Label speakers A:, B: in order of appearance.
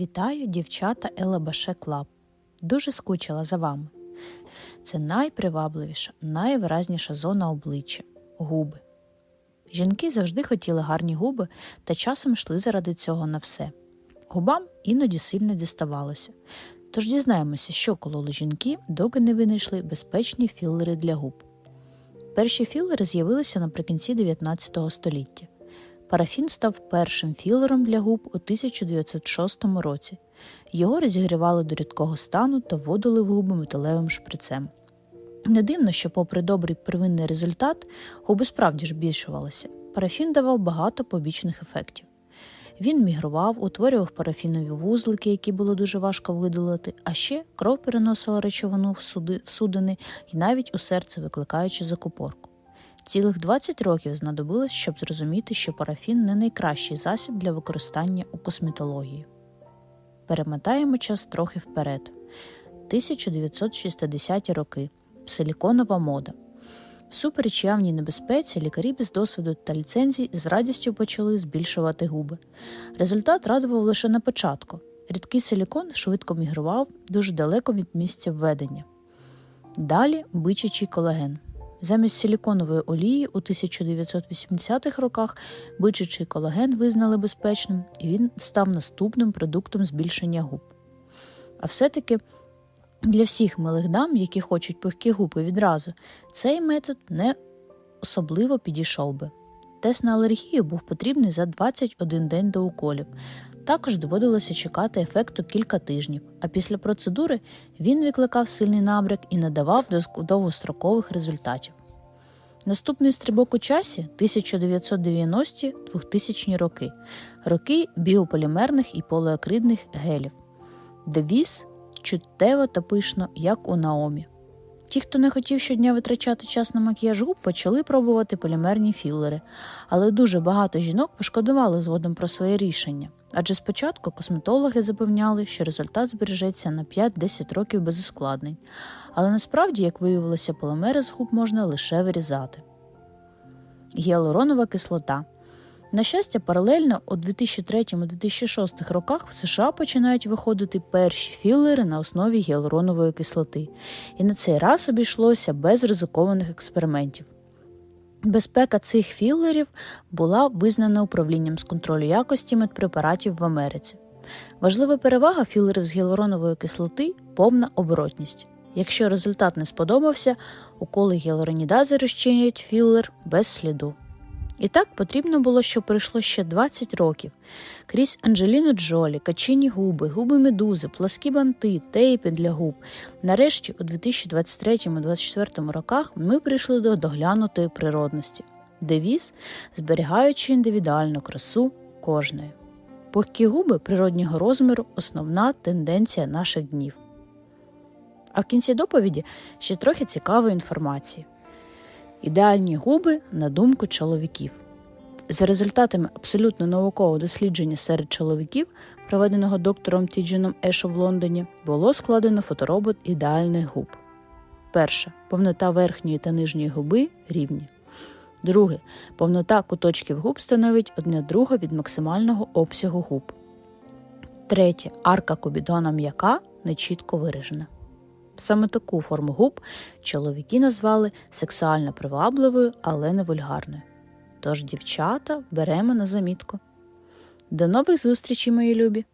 A: Вітаю, дівчата Елабаше Клаб. Дуже скучила за вами. Це найпривабливіша, найвиразніша зона обличчя губи. Жінки завжди хотіли гарні губи та часом йшли заради цього на все. Губам іноді сильно діставалося. Тож дізнаємося, що кололи жінки, доки не винайшли безпечні філери для губ. Перші філери з'явилися наприкінці 19 століття. Парафін став першим філером для губ у 1906 році. Його розігрівали до рідкого стану та вводили в губи металевим шприцем. Не дивно, що, попри добрий первинний результат, губи справді ж більшувалися. Парафін давав багато побічних ефектів. Він мігрував, утворював парафінові вузлики, які було дуже важко видалити, а ще кров переносила речовину в, судини і навіть у серце викликаючи закупорку. Цілих 20 років знадобилось, щоб зрозуміти, що парафін не найкращий засіб для використання у косметології. Перемотаємо час трохи вперед. 1960-ті роки. Силіконова мода. Всупереч явній небезпеці, лікарі без досвіду та ліцензій з радістю почали збільшувати губи. Результат радував лише на початку. Рідкий силікон швидко мігрував дуже далеко від місця введення. Далі бичачий колаген. Замість силіконової олії у 1980-х роках бичачий колаген визнали безпечним, і він став наступним продуктом збільшення губ. А все-таки для всіх милих дам, які хочуть пухкі губи відразу, цей метод не особливо підійшов би. Тест на алергію був потрібний за 21 день до уколів. Також доводилося чекати ефекту кілька тижнів, а після процедури він викликав сильний набряк і не давав довгострокових результатів. Наступний стрибок у часі 1990-2000 роки, роки біополімерних і поліакридних гелів. Девіз чуттєво та пишно, як у Наомі. Ті, хто не хотів щодня витрачати час на макіяж губ, почали пробувати полімерні філери, але дуже багато жінок пошкодували згодом про своє рішення. Адже спочатку косметологи запевняли, що результат збережеться на 5-10 років без ускладнень, але насправді, як виявилося, полімери з губ можна лише вирізати. Гіалуронова кислота. На щастя, паралельно у 2003-2006 роках в США починають виходити перші філери на основі гіалуронової кислоти, і на цей раз обійшлося без ризикованих експериментів. Безпека цих філерів була визнана управлінням з контролю якості медпрепаратів в Америці. Важлива перевага філерів з гіалуронової кислоти повна оборотність. Якщо результат не сподобався, уколи гіалуронідази розчинять філер без сліду. І так потрібно було, щоб пройшло ще 20 років. Крізь Анджеліну Джолі, качині губи, губи медузи, пласкі банти, тейпи для губ. Нарешті, у 2023-2024 роках, ми прийшли до доглянутої природності. Девіз, зберігаючи індивідуальну красу кожної. Пухкі губи природнього розміру основна тенденція наших днів. А в кінці доповіді ще трохи цікавої інформації. Ідеальні губи на думку чоловіків. За результатами абсолютно наукового дослідження серед чоловіків, проведеного доктором Тідженом Ешо в Лондоні, було складено фоторобот ідеальних губ. Перше повнота верхньої та нижньої губи рівні. Друге повнота куточків губ становить одне друге від максимального обсягу губ. Третє арка кубідона м'яка нечітко виражена. Саме таку форму губ чоловіки назвали сексуально привабливою, але не вульгарною. Тож, дівчата, беремо на замітку. До нових зустрічей, мої любі!